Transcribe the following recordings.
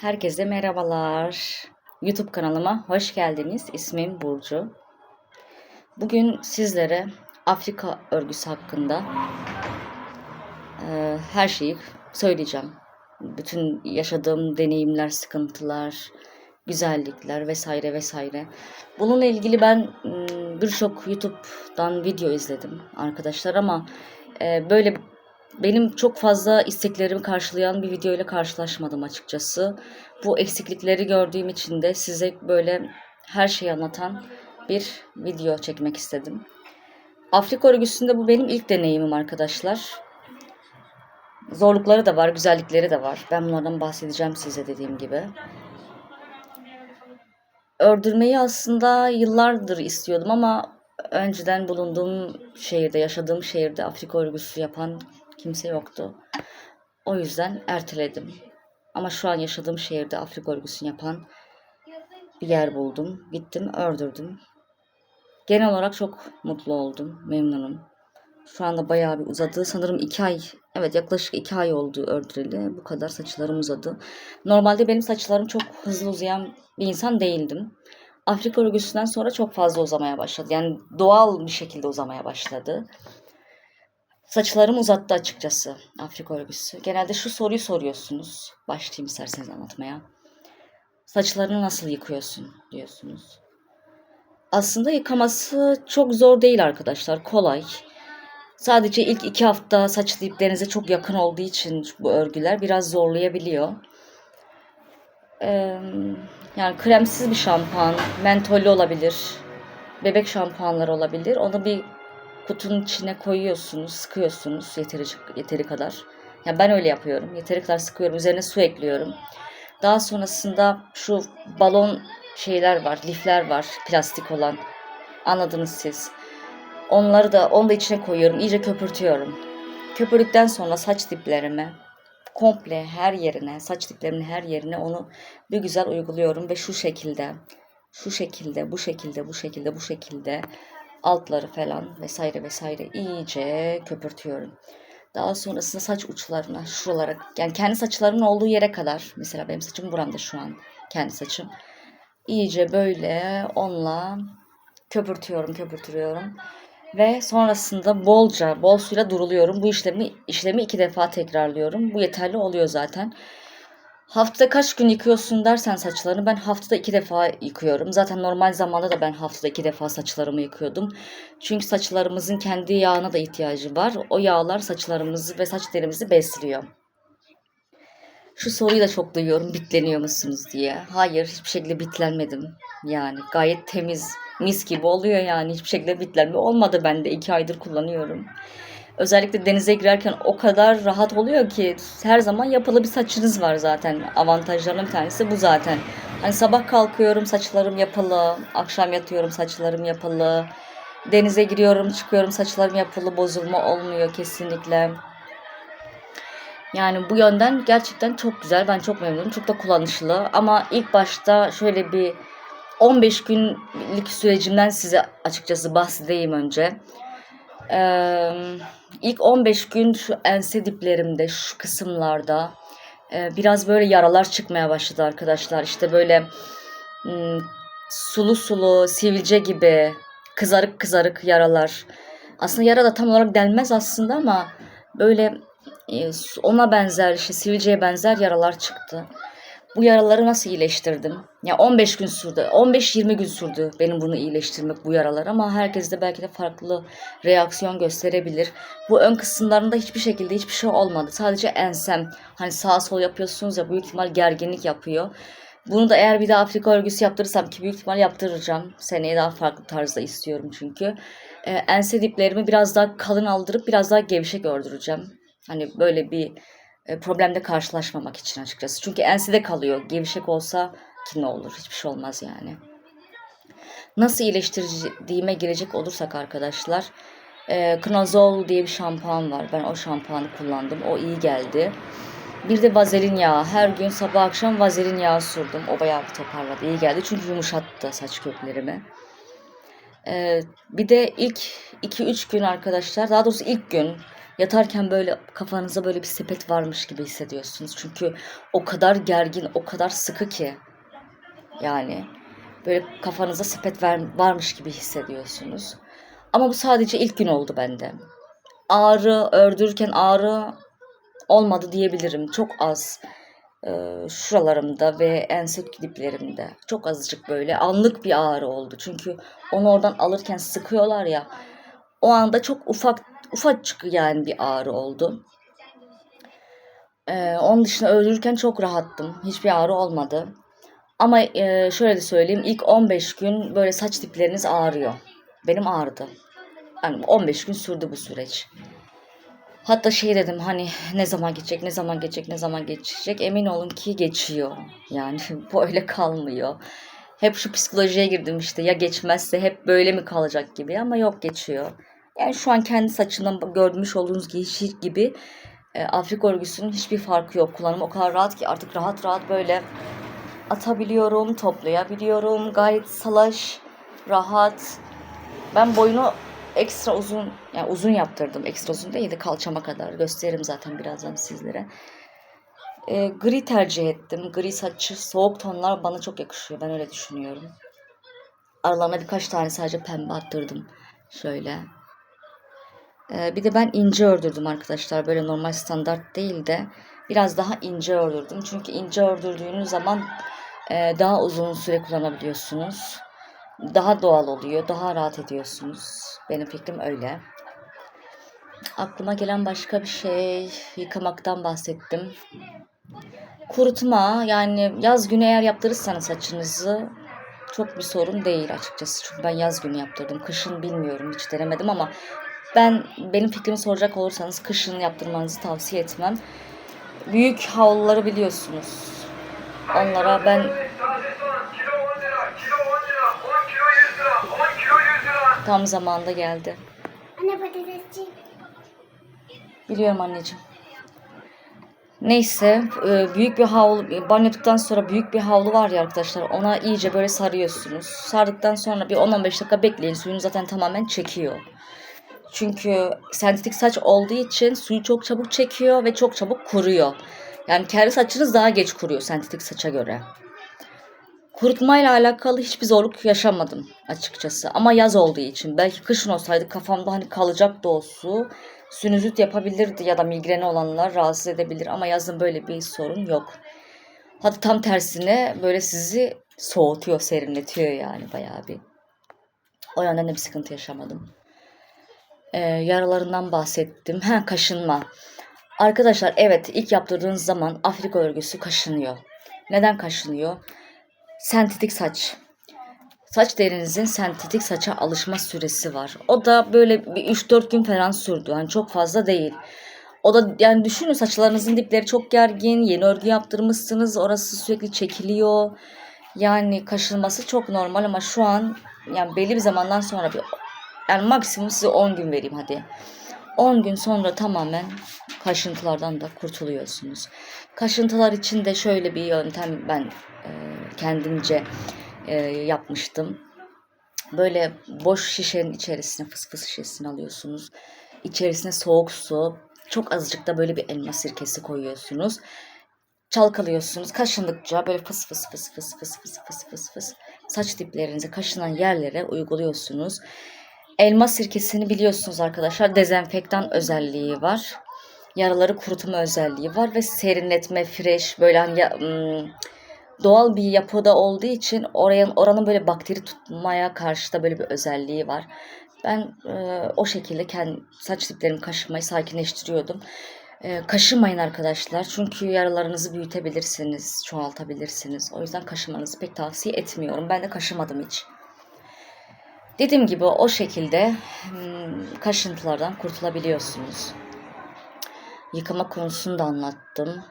Herkese merhabalar. YouTube kanalıma hoş geldiniz. İsmim Burcu. Bugün sizlere Afrika örgüsü hakkında e, her şeyi söyleyeceğim. Bütün yaşadığım deneyimler, sıkıntılar, güzellikler vesaire vesaire. Bununla ilgili ben m, birçok YouTube'dan video izledim arkadaşlar ama e, böyle benim çok fazla isteklerimi karşılayan bir video ile karşılaşmadım açıkçası. Bu eksiklikleri gördüğüm için de size böyle her şeyi anlatan bir video çekmek istedim. Afrika örgüsünde bu benim ilk deneyimim arkadaşlar. Zorlukları da var, güzellikleri de var. Ben bunlardan bahsedeceğim size dediğim gibi. Ördürmeyi aslında yıllardır istiyordum ama önceden bulunduğum şehirde, yaşadığım şehirde Afrika örgüsü yapan kimse yoktu. O yüzden erteledim. Ama şu an yaşadığım şehirde Afrika örgüsünü yapan bir yer buldum. Gittim, ördürdüm. Genel olarak çok mutlu oldum, memnunum. Şu anda bayağı bir uzadı. Sanırım iki ay, evet yaklaşık iki ay oldu ördüreli. Bu kadar saçlarım uzadı. Normalde benim saçlarım çok hızlı uzayan bir insan değildim. Afrika örgüsünden sonra çok fazla uzamaya başladı. Yani doğal bir şekilde uzamaya başladı. Saçlarım uzattı açıkçası Afrika örgüsü. Genelde şu soruyu soruyorsunuz. Başlayayım isterseniz anlatmaya. Saçlarını nasıl yıkıyorsun diyorsunuz. Aslında yıkaması çok zor değil arkadaşlar. Kolay. Sadece ilk iki hafta saçlı iplerinize çok yakın olduğu için bu örgüler biraz zorlayabiliyor. Ee, yani kremsiz bir şampuan, mentollü olabilir, bebek şampuanları olabilir. Onu bir kutunun içine koyuyorsunuz, sıkıyorsunuz yeteri, yeteri kadar. Yani ben öyle yapıyorum. Yeteri kadar sıkıyorum. Üzerine su ekliyorum. Daha sonrasında şu balon şeyler var, lifler var, plastik olan. Anladınız siz. Onları da onu da içine koyuyorum. İyice köpürtüyorum. Köpürdükten sonra saç diplerime komple her yerine, saç diplerimin her yerine onu bir güzel uyguluyorum ve şu şekilde, şu şekilde, bu şekilde, bu şekilde, bu şekilde altları falan vesaire vesaire iyice köpürtüyorum. Daha sonrasında saç uçlarına, şuralara, yani kendi saçlarımın olduğu yere kadar, mesela benim saçım buramda şu an, kendi saçım. İyice böyle onunla köpürtüyorum, köpürtüyorum. Ve sonrasında bolca, bol suyla duruluyorum. Bu işlemi işlemi iki defa tekrarlıyorum. Bu yeterli oluyor zaten. Haftada kaç gün yıkıyorsun dersen saçlarını ben haftada iki defa yıkıyorum. Zaten normal zamanda da ben haftada iki defa saçlarımı yıkıyordum. Çünkü saçlarımızın kendi yağına da ihtiyacı var. O yağlar saçlarımızı ve saç derimizi besliyor. Şu soruyu da çok duyuyorum bitleniyor musunuz diye. Hayır hiçbir şekilde bitlenmedim. Yani gayet temiz mis gibi oluyor yani hiçbir şekilde bitlenme olmadı bende iki aydır kullanıyorum. Özellikle denize girerken o kadar rahat oluyor ki her zaman yapılı bir saçınız var zaten. Avantajlarının bir tanesi bu zaten. Hani sabah kalkıyorum saçlarım yapılı, akşam yatıyorum saçlarım yapılı. Denize giriyorum, çıkıyorum saçlarım yapılı, bozulma olmuyor kesinlikle. Yani bu yönden gerçekten çok güzel. Ben çok memnunum. Çok da kullanışlı. Ama ilk başta şöyle bir 15 günlük sürecimden size açıkçası bahsedeyim önce. Ee, ilk 15 gün şu ense diplerimde, şu kısımlarda e, biraz böyle yaralar çıkmaya başladı arkadaşlar. İşte böyle hmm, sulu sulu, sivilce gibi kızarık kızarık yaralar. Aslında yara da tam olarak denmez aslında ama böyle ona benzer, işte sivilceye benzer yaralar çıktı. Bu yaraları nasıl iyileştirdim? Ya 15 gün sürdü. 15-20 gün sürdü benim bunu iyileştirmek bu yaralar ama herkes de belki de farklı reaksiyon gösterebilir. Bu ön kısımlarında hiçbir şekilde hiçbir şey olmadı. Sadece ensem hani sağ sol yapıyorsunuz ya büyük ihtimal gerginlik yapıyor. Bunu da eğer bir daha Afrika örgüsü yaptırırsam ki büyük ihtimal yaptıracağım. Seneye daha farklı tarzda istiyorum çünkü. Ee, ense diplerimi biraz daha kalın aldırıp biraz daha gevşek ördüreceğim. Hani böyle bir e, problemle karşılaşmamak için açıkçası. Çünkü ensede kalıyor. Gevşek olsa ki ne olur? Hiçbir şey olmaz yani. Nasıl iyileştirdiğime girecek olursak arkadaşlar. E, Knazol diye bir şampuan var. Ben o şampuanı kullandım. O iyi geldi. Bir de vazelin yağı. Her gün sabah akşam vazelin yağı sürdüm. O bayağı bir toparladı. İyi geldi. Çünkü yumuşattı saç köklerimi. Ee, bir de ilk 2-3 gün arkadaşlar. Daha doğrusu ilk gün Yatarken böyle kafanıza böyle bir sepet varmış gibi hissediyorsunuz. Çünkü o kadar gergin, o kadar sıkı ki. Yani böyle kafanıza sepet ver, varmış gibi hissediyorsunuz. Ama bu sadece ilk gün oldu bende. Ağrı, ördürürken ağrı olmadı diyebilirim. Çok az e, şuralarımda ve ense diplerimde çok azıcık böyle anlık bir ağrı oldu. Çünkü onu oradan alırken sıkıyorlar ya. O anda çok ufak ufacık yani bir ağrı oldu. E, onun dışında öldürürken çok rahattım. Hiçbir ağrı olmadı. Ama e, şöyle de söyleyeyim ilk 15 gün böyle saç dipleriniz ağrıyor. Benim ağrıdı. Yani 15 gün sürdü bu süreç. Hatta şey dedim hani ne zaman geçecek, ne zaman geçecek, ne zaman geçecek. Emin olun ki geçiyor. Yani bu öyle kalmıyor. Hep şu psikolojiye girdim işte ya geçmezse hep böyle mi kalacak gibi ama yok geçiyor. Yani şu an kendi saçından görmüş olduğunuz gibi, gibi e, Afrika örgüsünün hiçbir farkı yok. Kullanım o kadar rahat ki artık rahat rahat böyle atabiliyorum, toplayabiliyorum. Gayet salaş, rahat. Ben boyunu ekstra uzun, yani uzun yaptırdım. Ekstra uzun değil de kalçama kadar. Gösteririm zaten birazdan sizlere. Ee, gri tercih ettim. Gri saçı, soğuk tonlar bana çok yakışıyor. Ben öyle düşünüyorum. Aralarına birkaç tane sadece pembe attırdım. Şöyle. Ee, bir de ben ince ördürdüm arkadaşlar. Böyle normal standart değil de biraz daha ince ördürdüm. Çünkü ince ördürdüğünüz zaman e, daha uzun süre kullanabiliyorsunuz. Daha doğal oluyor. Daha rahat ediyorsunuz. Benim fikrim öyle. Aklıma gelen başka bir şey yıkamaktan bahsettim. Kurutma yani yaz günü eğer yaptırırsanız saçınızı çok bir sorun değil açıkçası. Çünkü ben yaz günü yaptırdım. Kışın bilmiyorum hiç denemedim ama ben benim fikrimi soracak olursanız kışın yaptırmanızı tavsiye etmem. Büyük havluları biliyorsunuz. Onlara ben Taze soğan kilo 10 lira, kilo 10 lira, 10 kilo 100 lira, 10 kilo 100 lira. tam zamanında geldi. Anne patatesçi. Biliyorum anneciğim. Neyse e, büyük bir havlu banyo sonra büyük bir havlu var ya arkadaşlar ona iyice böyle sarıyorsunuz. Sardıktan sonra bir 10-15 dakika bekleyin suyunu zaten tamamen çekiyor. Çünkü sentetik saç olduğu için suyu çok çabuk çekiyor ve çok çabuk kuruyor. Yani kendi saçınız daha geç kuruyor sentetik saça göre. Kurutmayla alakalı hiçbir zorluk yaşamadım açıkçası. Ama yaz olduğu için. Belki kışın olsaydı kafamda hani kalacaktı o su. Sinüzit yapabilirdi ya da migreni olanlar rahatsız edebilir. Ama yazın böyle bir sorun yok. Hatta tam tersine böyle sizi soğutuyor, serinletiyor yani bayağı bir. O yönden de bir sıkıntı yaşamadım. Ee, yaralarından bahsettim. Ha kaşınma. Arkadaşlar evet ilk yaptırdığınız zaman Afrika örgüsü kaşınıyor. Neden kaşınıyor? Sentetik saç. Saç derinizin sentetik saça alışma süresi var. O da böyle bir 3-4 gün falan sürdü. Yani çok fazla değil. O da yani düşünün saçlarınızın dipleri çok gergin. Yeni örgü yaptırmışsınız. Orası sürekli çekiliyor. Yani kaşınması çok normal ama şu an yani belli bir zamandan sonra bir yani maksimum size 10 gün vereyim hadi. 10 gün sonra tamamen kaşıntılardan da kurtuluyorsunuz. Kaşıntılar için de şöyle bir yöntem ben e, kendimce e, yapmıştım. Böyle boş şişenin içerisine fıs fıs şişesini alıyorsunuz. İçerisine soğuk su, çok azıcık da böyle bir elma sirkesi koyuyorsunuz. Çalkalıyorsunuz. Kaşındıkça böyle fıs fıs fıs fıs fıs fıs fıs fıs fıs saç diplerinize kaşınan yerlere uyguluyorsunuz. Elma sirkesini biliyorsunuz arkadaşlar dezenfektan özelliği var. Yaraları kurutma özelliği var ve serinletme, fresh böyle hani ya, ım, doğal bir yapıda olduğu için oraya oranın böyle bakteri tutmaya karşı da böyle bir özelliği var. Ben e, o şekilde kendi saç diplerimi kaşımayı sakinleştiriyordum. E, kaşımayın arkadaşlar çünkü yaralarınızı büyütebilirsiniz, çoğaltabilirsiniz. O yüzden kaşımanızı pek tavsiye etmiyorum. Ben de kaşımadım hiç. Dediğim gibi o şekilde hmm, kaşıntılardan kurtulabiliyorsunuz. Yıkama konusunu da anlattım.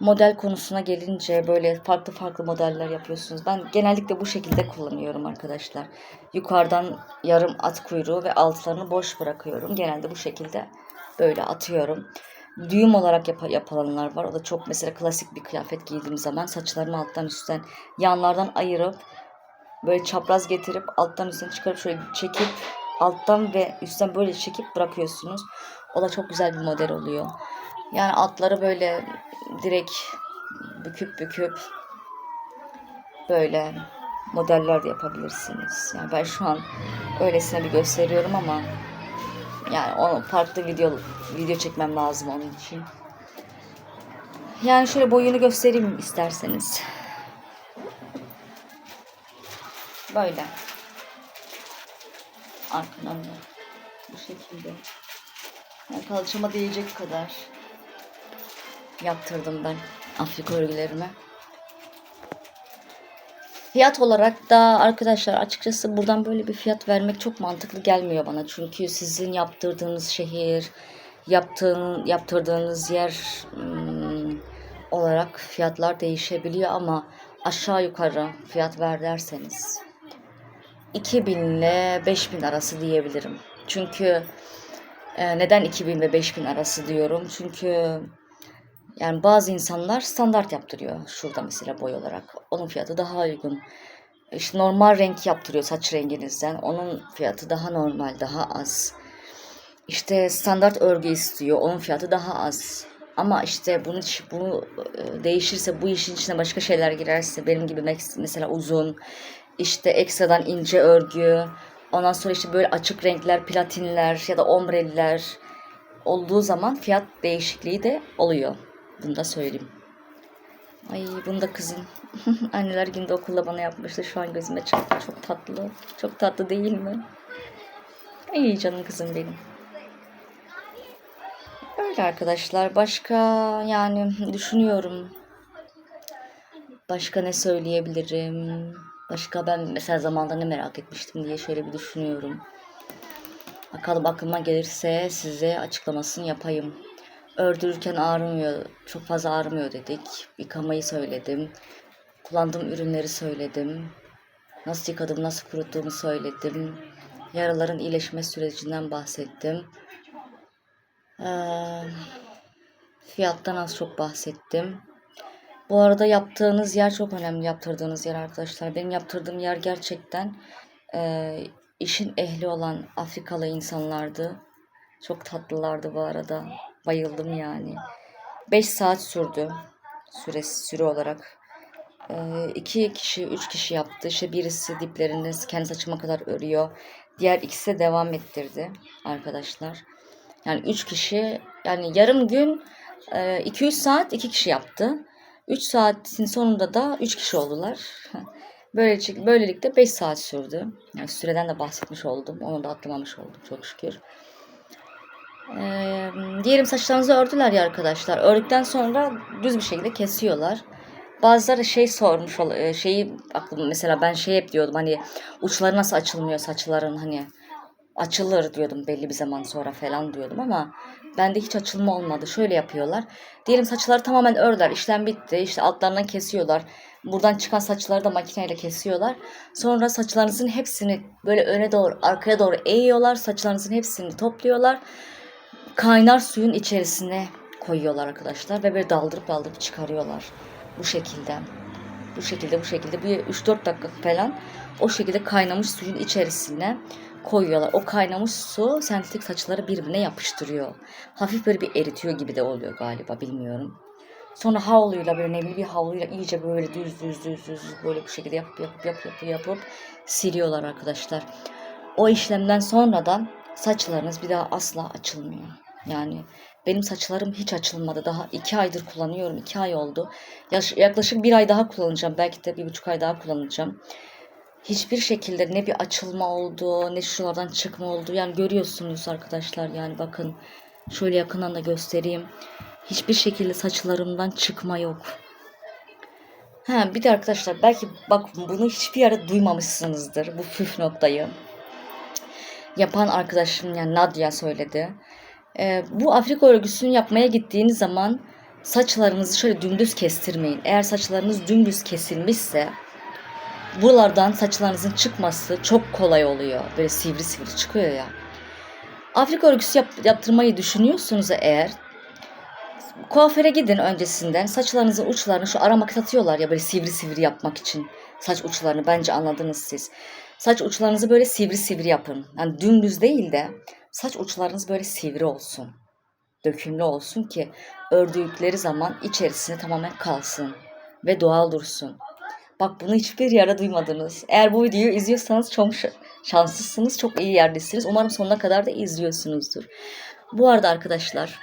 Model konusuna gelince böyle farklı farklı modeller yapıyorsunuz. Ben genellikle bu şekilde kullanıyorum arkadaşlar. Yukarıdan yarım at kuyruğu ve altlarını boş bırakıyorum. Genelde bu şekilde böyle atıyorum. Düğüm olarak yap yapılanlar var. O da çok mesela klasik bir kıyafet giydiğim zaman saçlarımı alttan üstten yanlardan ayırıp böyle çapraz getirip alttan üstten çıkarıp şöyle çekip alttan ve üstten böyle çekip bırakıyorsunuz. O da çok güzel bir model oluyor. Yani altları böyle direkt büküp büküp böyle modeller de yapabilirsiniz. Yani ben şu an öylesine bir gösteriyorum ama yani onu farklı video video çekmem lazım onun için. Yani şöyle boyunu göstereyim isterseniz. Böyle. Arkadan da bu şekilde. Yani kalçama değecek kadar yaptırdım ben Afrika örgülerime. Fiyat olarak da arkadaşlar açıkçası buradan böyle bir fiyat vermek çok mantıklı gelmiyor bana. Çünkü sizin yaptırdığınız şehir, yaptığın, yaptırdığınız yer hmm, olarak fiyatlar değişebiliyor ama aşağı yukarı fiyat ver derseniz 2000 ile 5000 arası diyebilirim. Çünkü e, neden 2000 ve 5000 arası diyorum? Çünkü yani bazı insanlar standart yaptırıyor şurada mesela boy olarak. Onun fiyatı daha uygun. İşte normal renk yaptırıyor saç renginizden. Onun fiyatı daha normal, daha az. İşte standart örgü istiyor. Onun fiyatı daha az. Ama işte bunu bu e, değişirse bu işin içine başka şeyler girerse benim gibi mes- mesela uzun işte ekstradan ince örgü ondan sonra işte böyle açık renkler platinler ya da ombreliler olduğu zaman fiyat değişikliği de oluyor. Bunu da söyleyeyim. Ay bunu da kızım. Anneler günde okulda bana yapmıştı. Şu an gözüme çarptı. Çok tatlı. Çok tatlı değil mi? Ay canım kızım benim. Öyle arkadaşlar. Başka yani düşünüyorum. Başka ne söyleyebilirim? Başka ben mesela zamanda ne merak etmiştim diye şöyle bir düşünüyorum. Bakalım aklıma gelirse size açıklamasını yapayım. Ördürürken ağrımıyor, çok fazla ağrımıyor dedik. Yıkamayı söyledim. Kullandığım ürünleri söyledim. Nasıl yıkadım, nasıl kuruttuğumu söyledim. Yaraların iyileşme sürecinden bahsettim. Ee, fiyattan az çok bahsettim. Bu arada yaptığınız yer çok önemli. Yaptırdığınız yer arkadaşlar. Benim yaptırdığım yer gerçekten e, işin ehli olan Afrikalı insanlardı. Çok tatlılardı bu arada. Bayıldım yani. 5 saat sürdü. Süresi, süre olarak. Ee, iki kişi, üç kişi yaptı. İşte birisi diplerini kendi saçıma kadar örüyor. Diğer ikisi de devam ettirdi arkadaşlar. Yani üç kişi, yani yarım gün 2-3 saat iki kişi yaptı. 3 saatin sonunda da 3 kişi oldular. Böylelikle, böylelikle 5 saat sürdü. Yani süreden de bahsetmiş oldum. Onu da atlamamış oldum çok şükür. Ee, diyelim saçlarınızı ördüler ya arkadaşlar. Ördükten sonra düz bir şekilde kesiyorlar. Bazıları şey sormuş e, şeyi aklım mesela ben şey hep diyordum hani uçları nasıl açılmıyor saçların hani açılır diyordum belli bir zaman sonra falan diyordum ama bende hiç açılma olmadı. Şöyle yapıyorlar. Diyelim saçları tamamen ördüler. işlem bitti. İşte altlarından kesiyorlar. Buradan çıkan saçları da makineyle kesiyorlar. Sonra saçlarınızın hepsini böyle öne doğru, arkaya doğru eğiyorlar. Saçlarınızın hepsini topluyorlar. Kaynar suyun içerisine koyuyorlar arkadaşlar ve böyle daldırıp daldırıp çıkarıyorlar. Bu şekilde. Bu şekilde bu şekilde bir 3-4 dakika falan o şekilde kaynamış suyun içerisine koyuyorlar. O kaynamış su sentetik saçları birbirine yapıştırıyor. Hafif böyle bir eritiyor gibi de oluyor galiba bilmiyorum. Sonra havluyla böyle nemli bir havluyla iyice böyle düz düz düz düz böyle bu şekilde yapıp yapıp yapıp yapıp, yapıp siliyorlar arkadaşlar. O işlemden sonradan saçlarınız bir daha asla açılmıyor. Yani benim saçlarım hiç açılmadı. Daha iki aydır kullanıyorum. iki ay oldu. Yaklaşık bir ay daha kullanacağım. Belki de bir buçuk ay daha kullanacağım. Hiçbir şekilde ne bir açılma oldu, ne şuralardan çıkma oldu. Yani görüyorsunuz arkadaşlar yani bakın. Şöyle yakından da göstereyim. Hiçbir şekilde saçlarımdan çıkma yok. Ha bir de arkadaşlar belki bak bunu hiçbir yerde duymamışsınızdır bu püf noktayı. Yapan arkadaşım yani Nadia söyledi. Ee, bu Afrika örgüsünü yapmaya gittiğiniz zaman saçlarınızı şöyle dümdüz kestirmeyin. Eğer saçlarınız dümdüz kesilmişse buralardan saçlarınızın çıkması çok kolay oluyor. Böyle sivri sivri çıkıyor ya. Afrika örgüsü yap- yaptırmayı düşünüyorsunuz eğer kuaföre gidin öncesinden. Saçlarınızın uçlarını şu ara maket atıyorlar ya böyle sivri sivri yapmak için. Saç uçlarını bence anladınız siz. Saç uçlarınızı böyle sivri sivri yapın. Yani dümdüz değil de saç uçlarınız böyle sivri olsun. dökümlü olsun ki ördükleri zaman içerisine tamamen kalsın ve doğal dursun. Bak bunu hiçbir yere duymadınız. Eğer bu videoyu izliyorsanız çok şanslısınız. Çok iyi yerdesiniz. Umarım sonuna kadar da izliyorsunuzdur. Bu arada arkadaşlar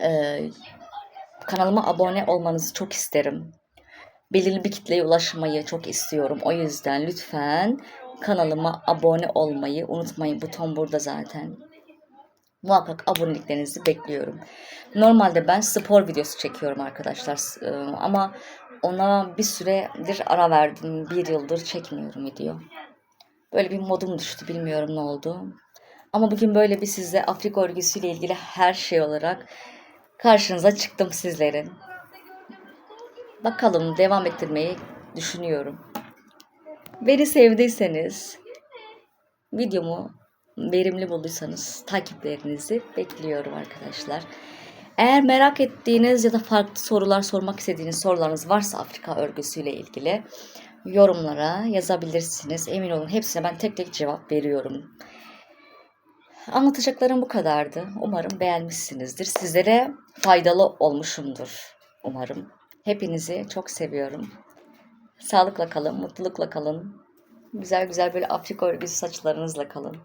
eee, kanalıma abone olmanızı çok isterim. Belirli bir kitleye ulaşmayı çok istiyorum. O yüzden lütfen kanalıma abone olmayı unutmayın. Buton burada zaten. Muhakkak aboneliklerinizi bekliyorum. Normalde ben spor videosu çekiyorum arkadaşlar. E, Ama ona bir süredir ara verdim. Bir yıldır çekmiyorum video. Böyle bir modum düştü. Bilmiyorum ne oldu. Ama bugün böyle bir size Afrika örgüsüyle ilgili her şey olarak karşınıza çıktım sizlerin. Bakalım devam ettirmeyi düşünüyorum. Beni sevdiyseniz, videomu verimli bulduysanız takiplerinizi bekliyorum arkadaşlar. Eğer merak ettiğiniz ya da farklı sorular sormak istediğiniz sorularınız varsa Afrika örgüsüyle ilgili yorumlara yazabilirsiniz. Emin olun hepsine ben tek tek cevap veriyorum. Anlatacaklarım bu kadardı. Umarım beğenmişsinizdir. Sizlere faydalı olmuşumdur. Umarım. Hepinizi çok seviyorum. Sağlıkla kalın, mutlulukla kalın. Güzel güzel böyle Afrika örgüsü saçlarınızla kalın.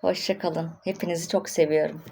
Hoşça kalın. Hepinizi çok seviyorum.